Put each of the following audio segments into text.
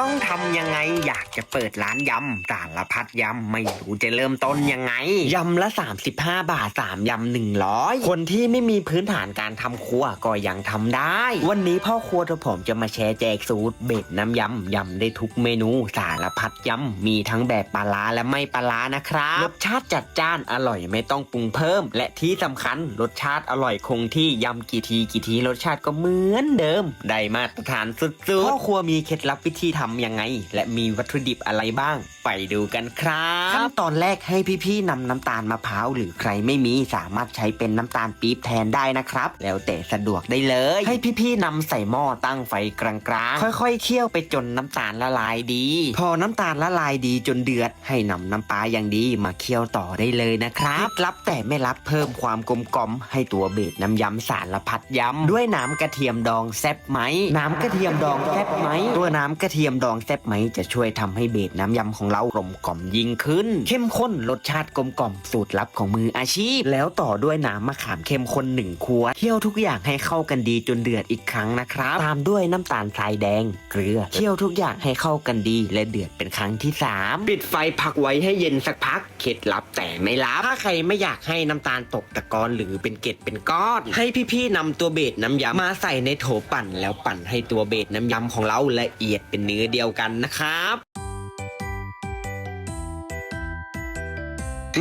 ต้องทำยังไงอยากจะเปิดร้านยำสารพัดยำไม่รู้จะเริ่มต้นยังไงยำละ 35 บาท 3ยำ100คนที่ไม่มีพื้นฐานการทำครัวก็ยังทำได้ วันนี้พ่อครัวตัวผมจะมาแชร์แจกสูตรเบ็ดน้ำยำยำได้ทุกเมนูสารพัดยำมีทั้งแบบปลาร้าและไม่ปลาร้านะครับรสชาติจัดจ้านอร่อยไม่ต้องปรุงเพิ่ม และที่สำคัญรสชาติอร่อยคงที่ยำกี่ทีกี่ทีรสชาติก็เหมือนเดิมได้มาตรฐานสุดๆพ่อครัวมีเคล็ดลับวิธีทำยังไง และมีวัตถุดิบอะไรบ้าง ไปดูกันครับขั้นตอนแรกให้พี่ๆนำน้ำตาลมะพร้าวหรือใครไม่มีสามารถใช้เป็นน้ำตาลปี๊บแทนได้นะครับ แล้วแต่สะดวกได้เลย ให้พี่ๆนำใส่หม้อตั้งไฟกลางๆ ค่อยๆเคี่ยวไปจนน้ำตาลละลายดี พอน้ำตาลละลายดีจนเดือด ให้นำน้ำปลาอย่างดีมาเคี่ยวต่อได้เลยนะครับรับแต่ไม่รับเพิ่มความกลมกล่อมให้ตัวเบสน้ำยำสารพัดยำด้วยน้ำกระเทียมดองแซ่บไหมน้ำกระเทียมดองแซ่บไหมตัวน้ำกระเทียมดองแซ่บไหมจะช่วยทำให้เบสน้ำยำของเรากลมกล่อมยิ่งขึ้น เข้มข้นรสชาติกลมกล่อมสูตรลับของมืออาชีพ แล้วต่อด้วยน้ำมะขามเข้มข้นหนึ่งขวดเคี่ยวทุกอย่างให้เข้ากันดีจนเดือดอีกครั้งนะครับ ตามด้วยน้ำตาลทรายแดง เกลือเคี่ยวทุกอย่างให้เข้ากันดีและเดือดเป็นครั้งที่ 3 ปิดไฟพักไว้ให้เย็นสักพักเคล็ดลับแต่ไม่ลับถ้าใครไม่อยากให้น้ำตาลตกตะกอนหรือเป็นเกล็ดเป็นก้อน ให้พี่ๆนำตัวเบสน้ำยำมาใส่ในโถปั่นแล้วปั่นให้ตัวเบสน้ำยำของเราละเอียดเป็นเนื้อเดียวกันนะครับ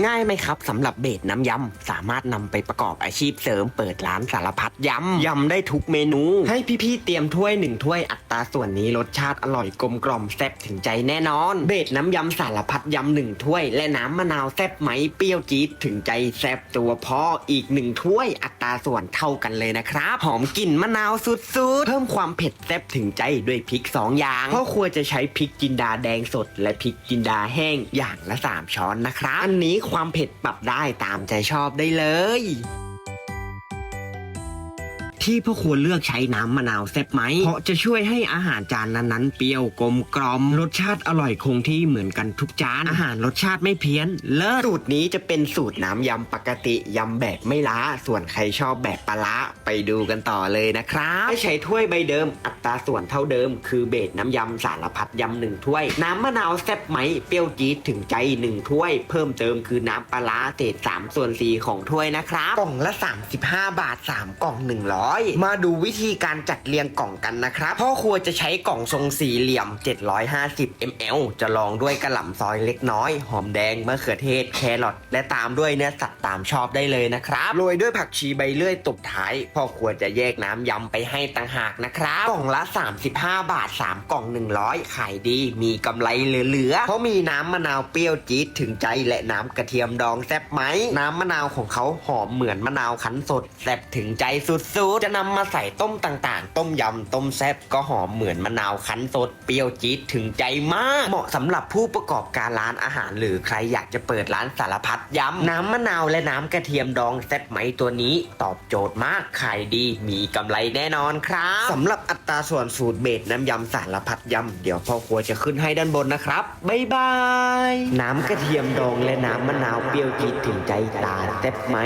ง่ายไหมครับสำหรับเบสน้ำยำ สามารถนำไปประกอบอาชีพเสริมเปิดร้านสารพัดยำยำได้ทุกเมนู ให้พี่ๆเตรียมถ้วยหนึ่งถ้วยอัตราส่วนนี้รสชาติอร่อยกลมกล่อมแซ่บถึงใจแน่นอน เบสน้ำยำสารพัดยำหนึ่งถ้วย และน้ำมะนาวแซ่บไหมเปรี้ยวจี๊ดถึงใจแซ่บตัวพ่ออีกหนึ่งถ้วยอัตราส่วนเท่ากันเลยนะครับหอมกลิ่นมะนาวสุดๆเพิ่มความเผ็ดแซ่บถึงใจด้วยพริกสองอย่างพ่อครัวจะใช้พริกจินดาแดงสด และพริกจินดาแห้งอย่างละสามช้อนนะครับอันนี้ความเผ็ดปรับได้ตามใจชอบได้เลย ที่พ่อครัวเลือกใช้น้ำมะนาวแซ่บไหม เพราะจะช่วยให้อาหารจานนั้นๆ เปรี้ยวกลมกล่อม รสชาติอร่อยคงที่เหมือนกันทุกจาน อาหารรสชาติไม่เพี้ยน เลิศสูตรนี้จะเป็นสูตรน้ำยำปกติยำแบบไม่ล้า ส่วนใครชอบแบบปลาร้าไปดูกันต่อเลยนะครับให้ใช้ถ้วยใบเดิม อัตราส่วนเท่าเดิม คือเบสน้ำยำสารพัดยำหนึ่งถ้วย น้ำมะนาวแซ่บไหมเปรี้ยวจี๊ดถึงใจหนึ่งถ้วย เพิ่มเติมคือน้ำปลาร้าเศษสามส่วนสี่ของถ้วยนะครับกล่องละ 35 บาท 3 กล่อง 100มาดูวิธีการจัดเรียงกล่องกันนะครับพ่อครัวจะใช้กล่องทรงสี่เหลี่ยม 750 ml จะลองด้วยกระหล่ำซอยเล็กน้อย หอมแดงมะเขือเทศแครอทและตามด้วยเนื้อสัตว์ตามชอบได้เลยนะครับโรยด้วยผักชีใบเลื่อยตบท้ายพ่อครัวจะแยกน้ำยำไปให้ต่างหากนะครับกล่องละ 35 บาท 3 กล่อง 100 ขายดีมีกำไรเหลือๆเพราะมีน้ำมะนาวเปรี้ยวจี๊ดถึงใจและน้ำกระเทียมดองแซ่บไหม น้ำมะนาวของเขาหอมเหมือนมะนาวคั้นสดแซ่บถึงใจสุดๆจะนำมาใส่ต้มต่างๆ ต้มยำ ต้มแซ่บก็หอมเหมือนมะนาวคั้นสดเปรี้ยวจี๊ดถึงใจมาก เหมาะสำหรับผู้ประกอบการร้านอาหาร หรือใครอยากจะเปิดร้านสารพัดยำ น้ำมะนาวและน้ำกระเทียมดองแซ่บไหมตัวนี้ ตอบโจทย์มากขายดีมีกำไรแน่นอนครับสำหรับอัตราส่วนสูตรเบสน้ำยำสารพัดยำเดี๋ยวพ่อครัวจะขึ้นให้ด้านบนนะครับบ๊ายบาย น้ำกระเทียมดองและน้ำมะนาวเปรี้ยวจี๊ดถึงใจตาแซ่บไหม